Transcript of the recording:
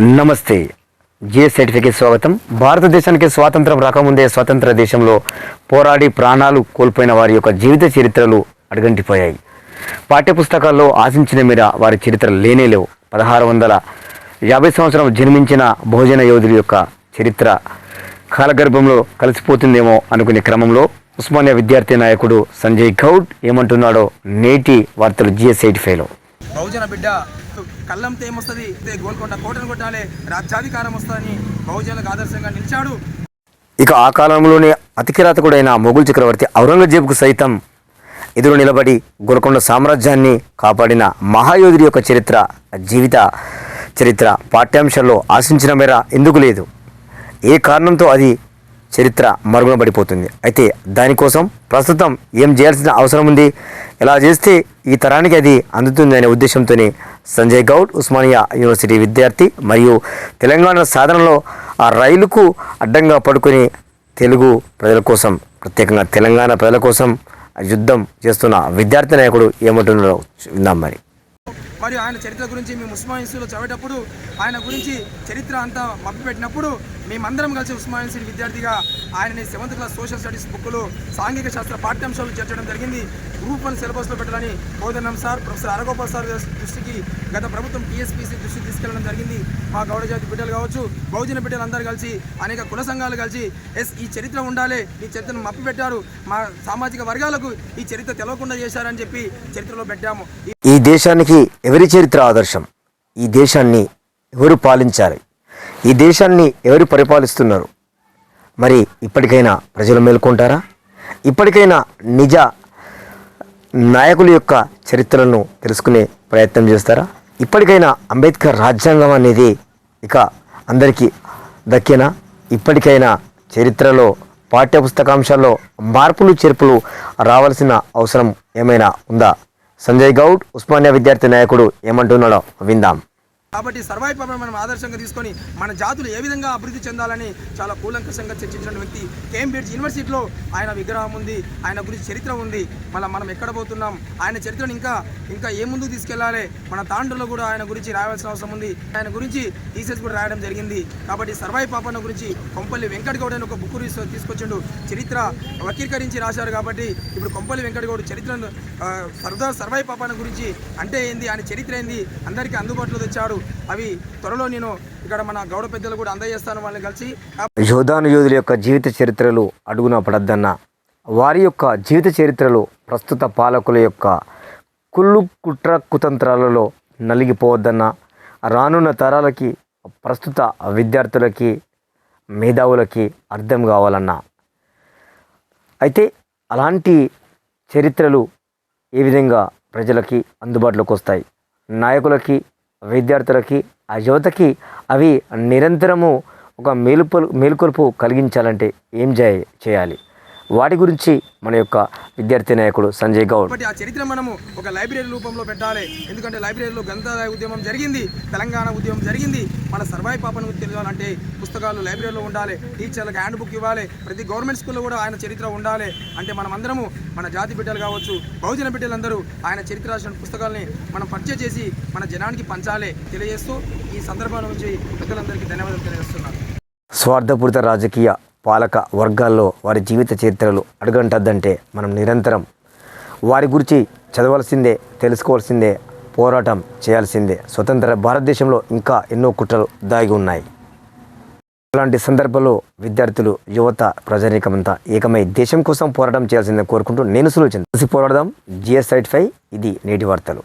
నమస్తే. జే సర్టిఫికేట్ స్వాగతం. భారతదేశానికి స్వాతంత్రం రాకముందే స్వతంత్ర దేశంలో పోరాడి ప్రాణాలు కోల్పోయిన వారి యొక్క జీవిత చరిత్రలు అడుగంటిపోయాయి. పాఠ్యపుస్తకాల్లో ఆశించిన మేర వారి చరిత్ర లేనే లేవు. పదహారు వందల యాభై సంవత్సరం జన్మించిన భోజన యోధుల యొక్క చరిత్ర కాలగర్భంలో కలిసిపోతుందేమో అనుకునే క్రమంలో ఉస్మానియా విద్యార్థి నాయకుడు సంజయ్ గౌడ్ ఏమంటున్నాడో నేటి వార్తలు జిఎస్ ఎయిట్ ఫైవ్లో బహుజన బిడ్డ. కళ్ళంతో ఏమొస్తుంది గోల్కొండ కోటను కొట్టాలి రాజ్యాధికారం వస్తుందని బహుజనులకు ఆదర్శంగా నిలిచాడు. ఇక ఆ కాలంలోనే అతికిరాతకుడైన మొగుల్ చక్రవర్తి ఔరంగజేబుకు సైతం ఎదురు నిలబడి గోల్కొండ సామ్రాజ్యాన్ని కాపాడిన మహాయోధుడి యొక్క చరిత్ర జీవిత చరిత్ర పాఠ్యాంశాల్లో ఆశించిన మేర ఎందుకు లేదు? ఏ కారణంతో అది చరిత్ర మరుగున పడిపోతుంది? అయితే దానికోసం ప్రస్తుతం ఏం చేయాల్సిన అవసరం ఉంది? ఎలా చేస్తే ఈ తరానికి అది అందుతుందనే ఉద్దేశంతోనే సంజయ్ గౌడ్ ఉస్మానియా యూనివర్సిటీ విద్యార్థి మరియు తెలంగాణ సాధనలో ఆ రైలుకు అడ్డంగా పడుకొని తెలుగు ప్రజల కోసం ప్రత్యేకంగా తెలంగాణ ప్రజల కోసం యుద్ధం చేస్తున్న విద్యార్థి నాయకుడు ఏమంటున్నారో విందాం మరి. మరియు ఆయన చరిత్ర గురించి మేము ఉస్మాయిన్సీలో చదివేటప్పుడు ఆయన గురించి చరిత్ర అంతా మభ్యపెట్టినప్పుడు మేమందరం కలిసి ఉస్మాయిన్సీ విద్యార్థిగా ఆయనని సెవెంత్ క్లాస్ సోషల్ స్టడీస్ బుక్లు సాంఘిక శాస్త్ర పాఠ్యాంశాలు చేర్చడం జరిగింది. గ్రూప్ వన్ సిలబస్లో పెట్టాలని Kodandaram sir professor Haragopal sir దృష్టికి గత ప్రభుత్వం టీఎస్పీసీ దృష్టికి తీసుకెళ్ళడం జరిగింది. మా గౌడ జాతి బిడ్డలు కావచ్చు బహుజన బిడ్డలు అందరూ కలిసి అనేక కుల సంఘాలు కలిసి ఎస్ ఈ చరిత్ర ఉండాలి ఈ చరిత్రను మప్పి పెట్టారు మా సామాజిక వర్గాలకు ఈ చరిత్ర తెలవకుండా చేశారని చెప్పి చరిత్రలో పెట్టాము. దేశానికి ఎవరి చరిత్ర ఆదర్శం? ఈ దేశాన్ని ఎవరు పాలించాలి? ఈ దేశాన్ని ఎవరు పరిపాలిస్తున్నారు? మరి ఇప్పటికైనా ప్రజలు మేల్కొంటారా? ఇప్పటికైనా నిజ నాయకుల యొక్క చరిత్రలను తెలుసుకునే ప్రయత్నం చేస్తారా? ఇప్పటికైనా అంబేద్కర్ రాజ్యాంగం అనేది ఇక అందరికీ దక్కేనా? ఇప్పటికైనా చరిత్రలో పాఠ్యపుస్తకాంశాల్లో మార్పులు చేర్పులు రావాల్సిన అవసరం ఏమైనా ఉందా? సంజయ్ గౌడ్ ఉస్మానియా విద్యార్థి నాయకుడు ఏమంటున్నాడో విందాం. కాబట్టి సర్వాయి పాపను మనం ఆదర్శంగా తీసుకొని మన జాతులు ఏ విధంగా అభివృద్ధి చెందాలని చాలా కూలంకషంగా చర్చించిన వ్యక్తి కేంబ్రిడ్జ్ యూనివర్సిటీలో ఆయన విగ్రహం ఉంది ఆయన గురించి చరిత్ర ఉంది. మళ్ళీ మనం ఎక్కడ పోతున్నాం? ఆయన చరిత్రను ఇంకా ఇంకా ఏ ముందుకు తీసుకెళ్ళాలి మన తాండ్రులో కూడా ఆయన గురించి రాయాల్సిన అవసరం ఉంది. ఆయన గురించి థీసెస్ కూడా రాయడం జరిగింది. కాబట్టి సర్వాయి పాపన్న గురించి కొంపల్లి వెంకట గౌడ్ అని ఒక బుక్ తీసుకొచ్చిండు. చరిత్ర వక్రీకరించి రాశారు కాబట్టి ఇప్పుడు కొంపల్లి వెంకట గౌడ్ చరిత్రను ఆ, సర్దార్ సర్వాయి పాపన్న గురించి అంటే ఏంది? ఆయన చరిత్ర ఏంది? అందరికీ అందుబాటులో తెచ్చాడు. అవి త్వరలో నేను ఇక్కడ మన గౌడ పెద్దలు కూడా అందజేస్తాను వాళ్ళని కలిసి. యోధాను యోధుల యొక్క జీవిత చరిత్రలు అడుగున పడద్దన్న. వారి యొక్క జీవిత చరిత్రలు ప్రస్తుత పాలకుల యొక్క కుళ్ళు కుట్ర కుతంత్రాలలో నలిగిపోవద్దన్న. రానున్న తరాలకి ప్రస్తుత విద్యార్థులకి మేధావులకి అర్థం కావాలన్నా. అయితే అలాంటి చరిత్రలు ఏ విధంగా ప్రజలకి అందుబాటులోకి వస్తాయి? నాయకులకి విద్యార్థులకి ఆ యువతకి అవి నిరంతరము ఒక మేలుపు మేలుకొలుపు కలిగించాలంటే ఏం చేయాలి? వాటి గురించి మన యొక్క విద్యార్థి నాయకుడు సంజయ్ గౌడ్. ఆ చరిత్ర మనము ఒక లైబ్రరీ రూపంలో పెట్టాలి. ఎందుకంటే లైబ్రరీలో గ్రంథాలయ ఉద్యమం జరిగింది తెలంగాణ ఉద్యమం జరిగింది. మన సర్వాయి పాపను తెలియాలంటే పుస్తకాలు లైబ్రరీలో ఉండాలి. టీచర్లకు హ్యాండ్ బుక్ ఇవ్వాలి. ప్రతి గవర్నమెంట్ స్కూల్లో కూడా ఆయన చరిత్ర ఉండాలి. అంటే మనం అందరము మన జాతి బిడ్డలు కావచ్చు బహుజన బిడ్డలందరూ ఆయన చరిత్ర రాసిన పుస్తకాలని మనం పర్చేజ్ చేసి మన జనానికి పంచాలి. తెలియజేస్తూ ఈ సందర్భం నుంచి పెద్దలందరికీ ధన్యవాదాలు తెలియజేస్తున్నాను. స్వార్థపూరిత రాజకీయ పాలక వర్గాల్లో వారి జీవిత చరిత్రలు అడుగంటద్దంటే మనం నిరంతరం వారి గురించి చదవాల్సిందే తెలుసుకోవాల్సిందే పోరాటం చేయాల్సిందే. స్వతంత్ర భారతదేశంలో ఇంకా ఎన్నో కుట్రలు దాగి ఉన్నాయి. అలాంటి సందర్భంలో విద్యార్థులు యువత ప్రజానీకమంతా ఏకమై దేశం కోసం పోరాటం చేయాల్సిందే కోరుకుంటూ నేను సులోచన. కలిసి పోరాడదాం. జిఎస్ సైట్ ఫై ఇది నేటి వార్తలు.